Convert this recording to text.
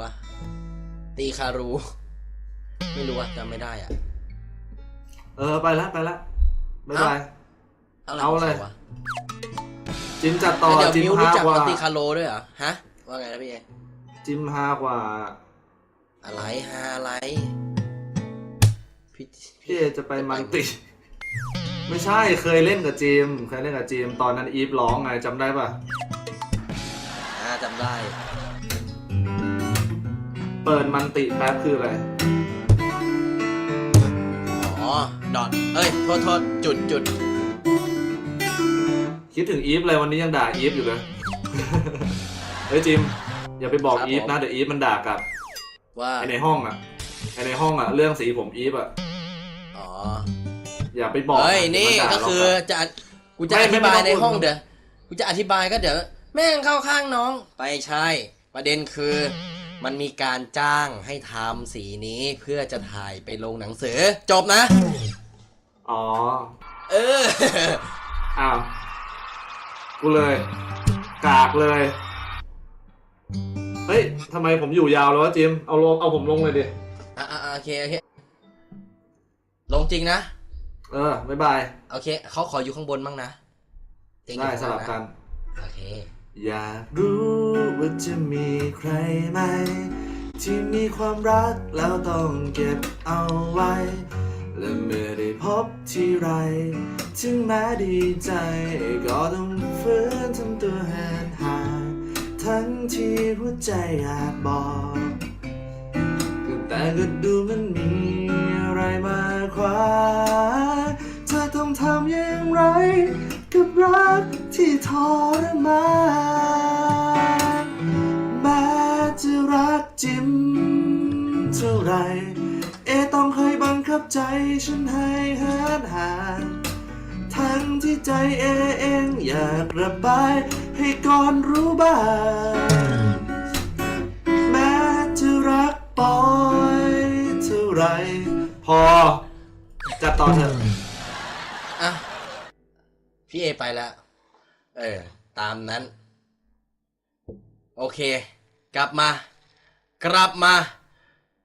วะตีคารู ไม่รู้อะจำไม่ได้อะ เออไปแล้วไปแล้วบ๊ายบายอะไรเอาเลยของวะจิมจัดต่อแล้วเดี๋ยวจิมมิวฮารู้จักกว่าอันตีคาโรด้วยเหรอฮะ ว่าไงนะพี่เอจิมฮากว่า อะไรฮาอะไรพี่พี่เอจะไปมันติ ไม่ใช่เคยเล่นกับจิมเคยเล่นกับจิมตอนนั้นอีฟร้องไงจำได้ปะอ่าจำได้ เปิดมันติแป๊บคืออะไร อ๋อ ดอทเอ้ย โทษโทษจุดจุดคิดถึงอีฟเลยวันนี้ยังด่าอีฟอยู่เลย เฮ้ยจิม อย่าไปบอกอีฟนะเดี๋ยวอีฟมันด่ากลับว่า ไอในห้องอะไอในห้องอะ เรื่องสีผมอีฟอะ อ๋อ อย่าไปบอกเฮ้ย ดี๋นี่วมัด่าก็คือเรารับจะกูจะไม่อธิบายไม่ต้องในห้องพูดเดี๋ยวกูจะอธิบายก็เดี๋ยว แม่งเข้าข้างน้อง ไปใช่ ประเด็นคือ มันมีการจ้างให้ทำสีนี้เพื่อจะถ่ายไปลงหนังสือ จบนะ อ๋อ เออ อ้าว กูเลย กากเลย เฮ้ยทำไมผมอยู่ยาวแล้ววะจิม เอาลง เอาผมลงเลยดิ อะอะอะโอเคโอเคลงจริงนะ เออ บ๊ายบาย โอเคเขาขออยู่ข้างบนบ้างนะเองอได้ยู่สข้างลับนะกัน โอเค อยากรู้ว่าจะมีใครไหม ที่มีความรักแล้วต้องเก็บเอาไว้ และเมื่อได้พบที่ไร ถึงแม้ดีใจก็ต้องฝืนทำตัวห่างห่างทั้งที่หัวใจอยากบอกแต่ก็ดูมันมีอะไรมาขวางเธอต้อง ทำอย่างไร กับรักที่ทรมานแม้จะรักจิมเท่าไร เอต้องเคยบังคับใจฉันให้เหินห่างทั้งที่ใจเอเองอยากระบาย ให้ก่อนรู้บ้างแม้จะรักปอยเท่าไร พอ จัดต่อเถอะ อะพี่เอไปแล้ว เออ ตามนั้น โอเค กลับมา กลับมา